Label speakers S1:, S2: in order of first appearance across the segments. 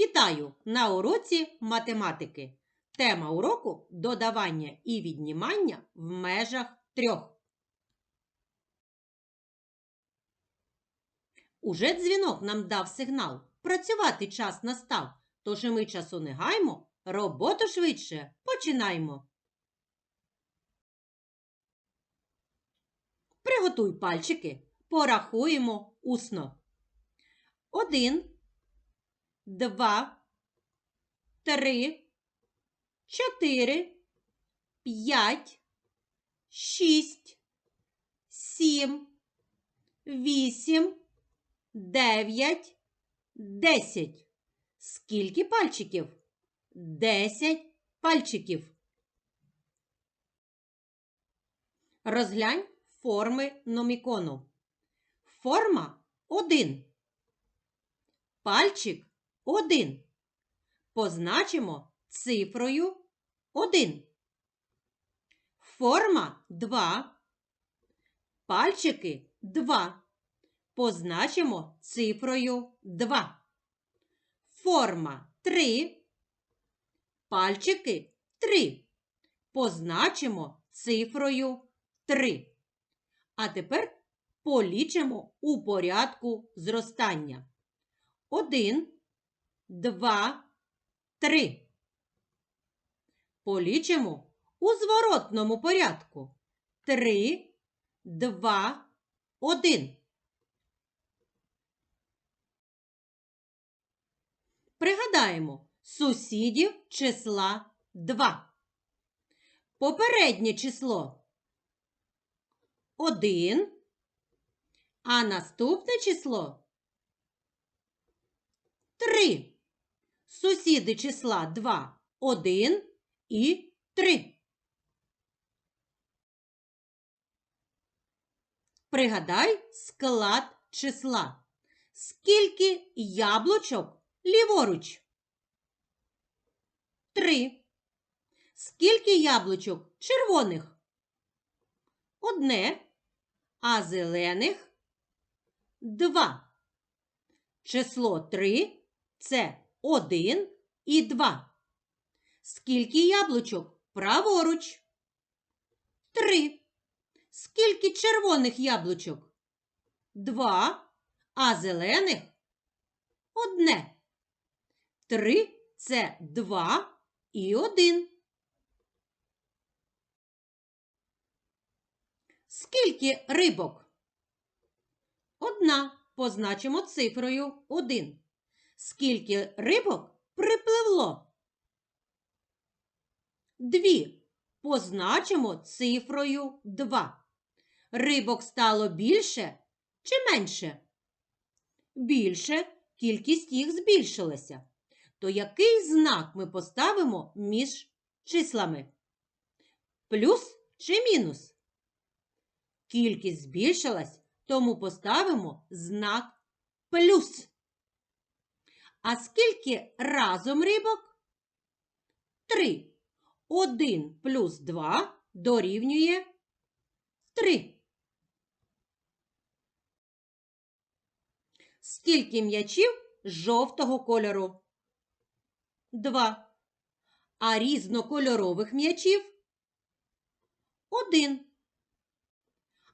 S1: Вітаю на уроці математики. Тема уроку додавання і віднімання в межах трьох. Уже дзвінок нам дав сигнал. Працювати час настав. Тож і ми часу не гаймо, роботу швидше починаймо. Приготуй пальчики, порахуємо усно. Один, два, три, чотири, п'ять, шість, сім, вісім, дев'ять, десять. Скільки пальчиків? Десять пальчиків. Розглянь форми номікону. Форма 1. Пальчик 1. Позначимо цифрою 1. Форма 2. Пальчики 2. Позначимо цифрою 2. Форма 3. Пальчики 3. Позначимо цифрою 3. А тепер полічимо у порядку зростання. 1, 2, 3. Полічимо у зворотному порядку. 3, 2, 1. Пригадаємо сусідів числа 2. Попереднє число 1, а наступне число 3. Сусіди числа 2, 1 і 3. Пригадай склад числа. Скільки яблучок ліворуч? 3. Скільки яблучок червоних? Одне, а зелених два. Число 3 це 1 і 2. Скільки яблучок праворуч? 3. Скільки червоних яблучок? 2, а зелених одне. 3 це 2 і 1. Скільки рибок? Одна. Позначимо цифрою 1. Скільки рибок припливло? Дві. Позначимо цифрою 2. Рибок стало більше чи менше? Більше. Кількість їх збільшилася. То який знак ми поставимо між числами? Плюс чи мінус? Кількість збільшилась, тому поставимо знак плюс. А скільки разом рибок? Три. Один плюс два дорівнює три. Скільки м'ячів жовтого кольору? Два. А різнокольорових м'ячів? Один.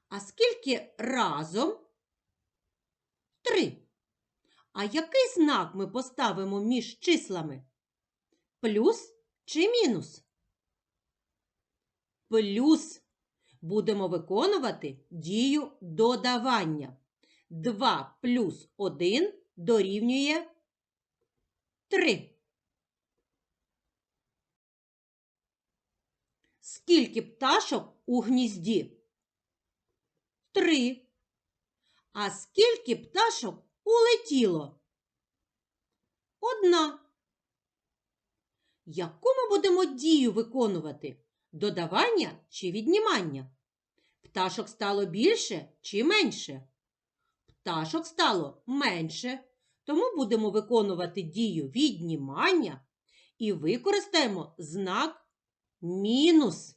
S1: А скільки разом? Три. А який знак ми поставимо між числами? Плюс чи мінус? Плюс. Будемо виконувати дію додавання. 2 плюс 1 дорівнює 3. Скільки пташок у гнізді? Три. А скільки пташок улетіло? Одна. Яку ми будемо дію виконувати? Додавання чи віднімання? Пташок стало більше чи менше? Пташок стало менше, тому будемо виконувати дію віднімання і використаємо знак мінус.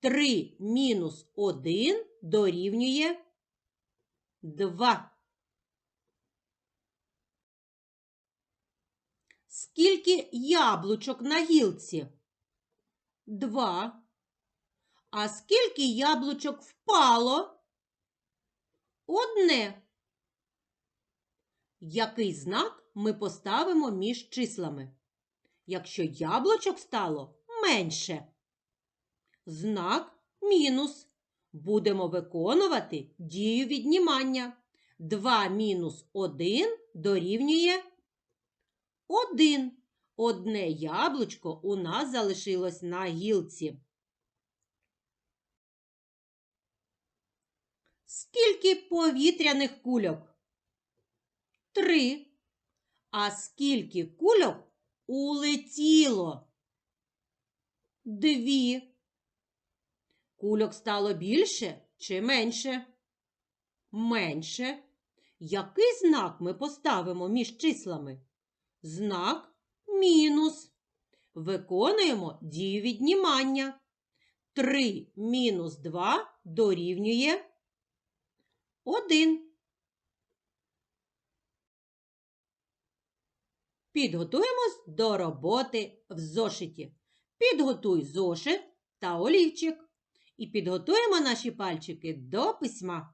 S1: 3 мінус 1 дорівнює 2. Скільки яблучок на гілці? Два. А скільки яблучок впало? Одне. Який знак ми поставимо між числами? Якщо яблучок стало менше. Знак мінус. Будемо виконувати дію віднімання. 2 мінус 1 дорівнює 1. Одне яблучко у нас залишилось на гілці. Скільки повітряних кульок? Три. А скільки кульок улетіло? Дві. Кульок стало більше чи менше? Менше. Який знак ми поставимо між числами? Знак мінус. Виконуємо дію віднімання. 3 мінус 2 дорівнює 1. Підготуємось до роботи в зошиті. Підготуй зошит та олівчик. І підготуємо наші пальчики до письма.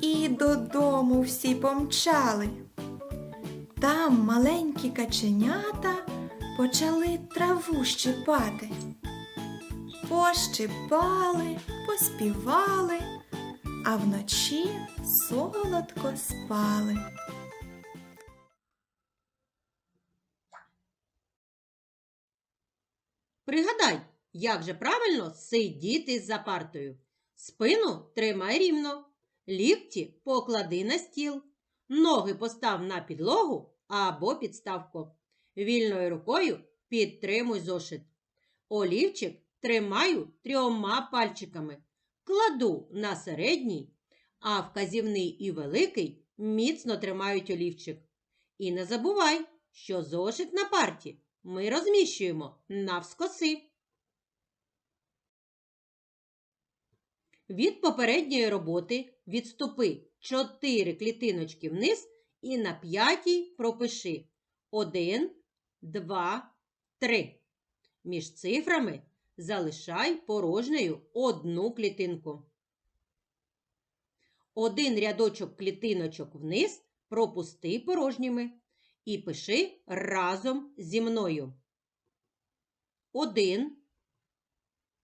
S2: і додому всі помчали. Там маленькі каченята почали траву щипати. Пощипали, поспівали, а вночі солодко спали.
S1: Пригадай, як же правильно сидіти за партою. Спину тримай рівно, лікті поклади на стіл, ноги постав на підлогу або підставку. Вільною рукою підтримуй зошит. Олівчик тримаю трьома пальчиками, кладу на середній, а вказівний і великий міцно тримають олівчик. І не забувай, що зошит на парті ми розміщуємо навскоси. Від попередньої роботи відступи 4 клітиночки вниз і на п'ятій пропиши 1, 2, 3. Між цифрами залишай порожньою одну клітинку. Один рядочок клітиночок вниз пропусти порожніми і пиши разом зі мною. 1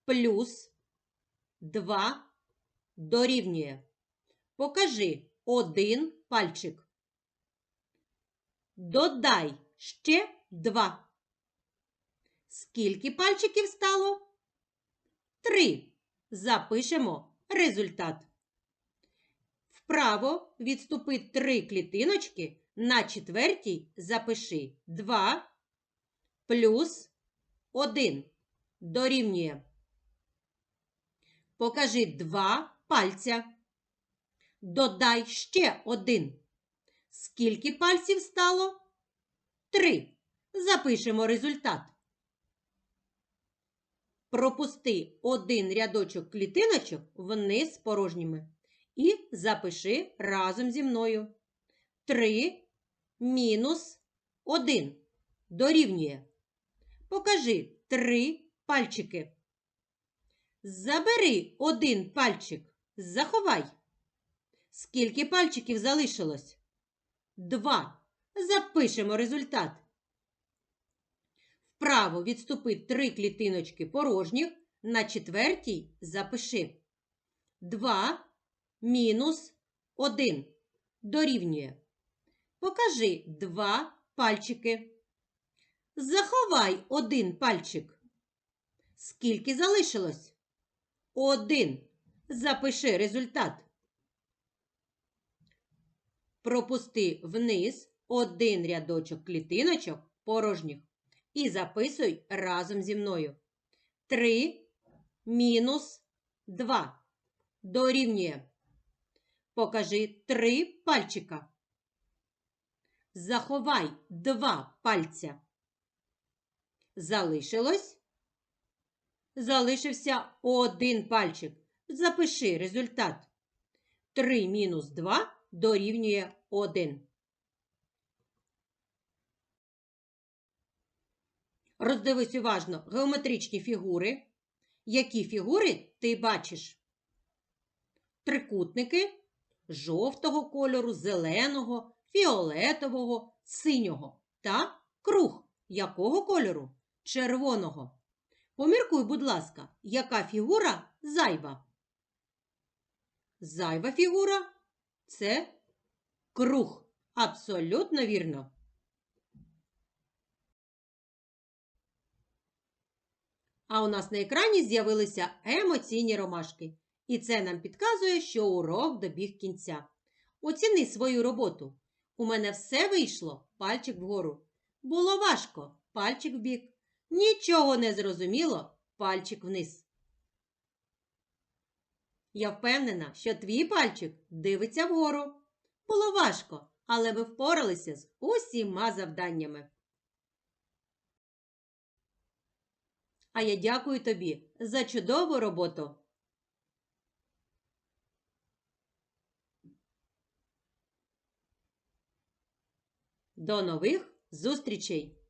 S1: плюс 2 дорівнює. Покажи один пальчик. Додай ще два. Скільки пальчиків стало? Три. Запишемо результат. Вправо відступи три клітиночки. На четвертій запиши 2 плюс 1 дорівнює. Покажи два пальця. Додай ще один. Скільки пальців стало? Три. Запишемо результат. Пропусти один рядочок клітиночок вниз порожніми. І запиши разом зі мною. 3 мінус 1 дорівнює. Покажи три пальчики. Забери один пальчик. Заховай. Скільки пальчиків залишилось? Два. Запишемо результат. Вправо відступи три клітиночки порожніх, на четвертій запиши. 2 мінус 1 дорівнює. Покажи два пальчики. Заховай один пальчик. Скільки залишилось? Один. Запиши результат. Пропусти вниз один рядочок клітиночок порожніх і записуй разом зі мною. 3 мінус 2 дорівнює. Покажи три пальчика. Заховай два пальця. Залишилось? Залишився один пальчик. Запиши результат. 3 мінус 2 дорівнює 1. Роздивись уважно геометричні фігури. Які фігури ти бачиш? Трикутники жовтого кольору, зеленого, фіолетового, синього та круг якого кольору? Червоного. Поміркуй, будь ласка, яка фігура зайва? Зайва фігура це круг. Абсолютно вірно. А у нас на екрані з'явилися емоційні ромашки. І це нам підказує, що урок добіг кінця. Оціни свою роботу. У мене все вийшло, пальчик вгору. Було важко, пальчик вбік. Нічого не зрозуміло, пальчик вниз. Я впевнена, що твій пальчик дивиться вгору. Було важко, але ми впоралися з усіма завданнями. А я дякую тобі за чудову роботу. До нових зустрічей!